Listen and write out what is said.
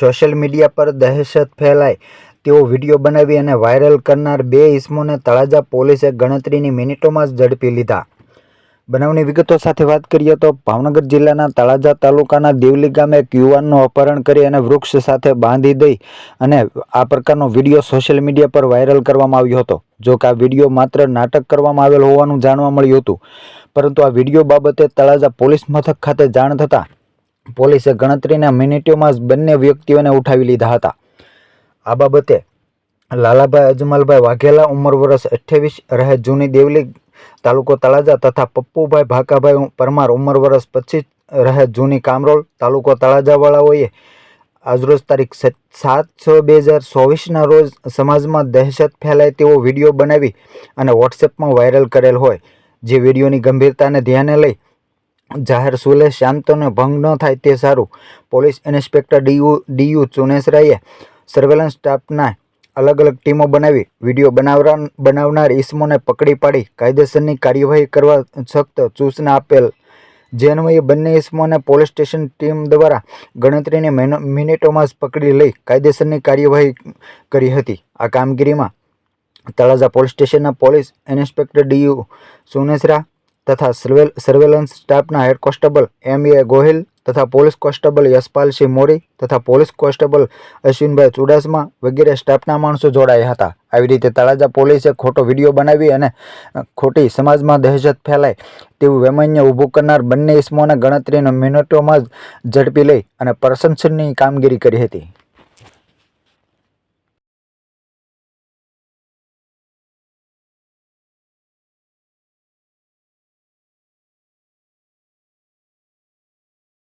Social media પર દહેશત ફેલાય. તેવો વીડિયો બનાવી અને વાયરલ કરનાર બે ઇસમોને તળાજા પોલીસે ગણતરીની મિનિટોમાં જ ઝડપી લીધા. બનાવની વિગતો સાથે વાત કરીએ તો ભાવનગર જિલ્લાના તળાજા તાલુકાના દેવલી ગામે એક યુવાનનું અપહરણ કરી અને વૃક્ષ સાથે બાંધી દઈ અને આ પ્રકારનો વીડિયો સોશિયલ મીડિયા પર વાયરલ કરવામાં આવ્યો હતો. જો કે આ વીડિયો માત્ર નાટક કરવામાં આવેલ હોવાનું જાણવા મળ્યું હતું. પરંતુ આ વીડિયો બાબતે તળાજા પોલીસ મથક ખાતે જાણ થતાં પોલીસે ગણતરીના મિનિટોમાં જ બંને વ્યક્તિઓને ઉઠાવી લીધા હતા. આ બાબતે લાલાભાઈ અજમલભાઈ વાઘેલા ઉંમર વર્ષ અઠ્યાવીસ રહે જૂની દેવલી તાલુકો તળાજા તથા પપ્પુભાઈ ભાકાભાઈ પરમાર ઉંમર વર્ષ પચીસ રહે જૂની કામરોલ તાલુકો તળાજાવાળાઓએ આજરોજ તારીખ સાત છ બે હજાર ચોવીસના રોજ સમાજમાં દહેશત ફેલાય તેવો વીડિયો બનાવી અને વોટ્સએપમાં વાયરલ કરેલ હોય. જે વિડીયોની ગંભીરતાને ધ્યાને લઈ જાહેર સુલે શાંતોને ભંગ ન થાય તે સારું. Police inspector D U D U ચુનેસરાએ surveillance સ્ટાફના અલગ અલગ ટીમો બનાવી વીડિયો બનાવરા, બનાવનાર ઇસમોને પકડી પાડી કાયદેસરની કાર્યવાહી કરવા સખ્ત સૂચના આપેલ. જે અન્વયે બંને ઇસમોને પોલીસ સ્ટેશન ટીમ દ્વારા ગણતરીની મિનો- મિનિટોમાં જ પકડી લઈ કાયદેસરની કાર્યવાહી કરી હતી. આ કામગીરીમાં તળાજા પોલીસ સ્ટેશનના police inspector D U Sunesara તથા સર્વેલ, સર્વેલન્સ સ્ટાફના હેડ કોન્સ્ટેબલ એમ. એ. ગોહિલ તથા પોલીસ કોન્સ્ટેબલ યશપાલસિંહ મોરી તથા પોલીસ કોન્સ્ટેબલ અશ્વિનભાઈ ચુડાસમા વગેરે સ્ટાફના માણસો જોડાયા હતા. આવી રીતે તળાજા પોલીસે ખોટો વીડિયો બનાવી અને ખોટી સમાજમાં દહેશત ફેલાય તેવું વૈમન્ય ઊભું કરનાર બંને ઇસમોને ગણતરીના મિનિટોમાં જ ઝડપી લઈ અને પ્રશંસનની કામગીરી કરી હતી.